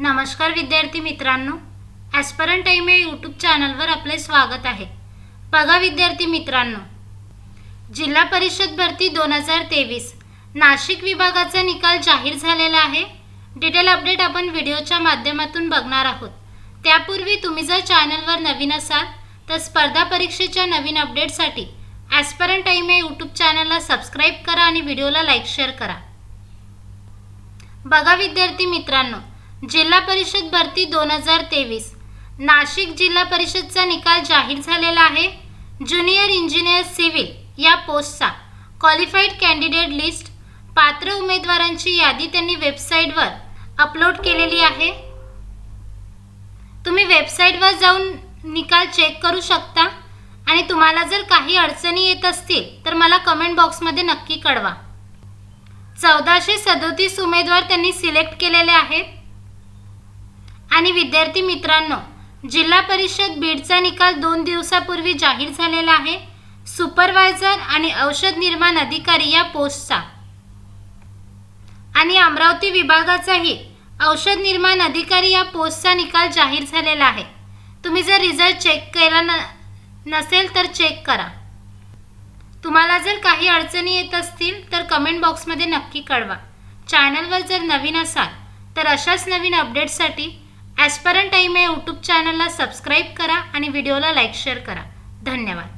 नमस्कार विद्यार्थी मित्रांनो ॲस्परंट टाईम या यूट्यूब चॅनलवर आपले स्वागत आहे. बघा विद्यार्थी मित्रांनो जिल्हा परिषद भरती दोन हजार तेवीस नाशिक विभागाचा निकाल जाहीर झालेला आहे. डिटेल अपडेट आपण व्हिडिओच्या माध्यमातून बघणार आहोत. त्यापूर्वी तुम्ही जर चॅनलवर नवीन असाल तर स्पर्धा परीक्षेच्या नवीन अपडेटसाठी ॲस्परंट टाईम या यूट्यूब चॅनलला सबस्क्राईब करा आणि व्हिडिओला लाईक शेअर करा. बघा विद्यार्थी मित्रांनो जिल्हा परिषद भरती दोन हजार तेवीस. नाशिक जिल्हा परिषदचा निकाल जाहीर झालेला आहे. ज्युनियर इंजिनियर सिव्हिल या पोस्टचा क्वालिफाईड कॅन्डिडेट लिस्ट पात्र उमेदवारांची यादी त्यांनी वेबसाईटवर अपलोड केलेली आहे. तुम्ही वेबसाईटवर जाऊन निकाल चेक करू शकता. आणि तुम्हाला जर काही अडचणी येत असतील तर मला कमेंट बॉक्समध्ये नक्की कळवा. चौदाशे सदोतीस उमेदवार त्यांनी सिलेक्ट केलेले आहेत. आणि विद्यार्थी मित्रांनो जिल्हा परिषद बीडचा निकाल दोन दिवसापूर्वी जाहीर झालेला आहे. सुपरवायझर आणि औषध निर्माण अधिकारी या पोस्टचा. आणि अमरावती विभागाचाही औषध निर्माण अधिकारी या पोस्टचा निकाल जाहीर झालेला आहे. तुम्ही जर रिझल्ट चेक केला न नसेल तर चेक करा. तुम्हाला जर काही अडचणी येत असतील तर कमेंट बॉक्समध्ये नक्की कळवा. चॅनलवर जर नवीन असाल तर अशाच नवीन अपडेट्ससाठी ॲस्परंट टाईम या यूट्यूब चॅनलला सबस्क्राईब करा आणि व्हिडिओला लाईक शेअर करा. धन्यवाद.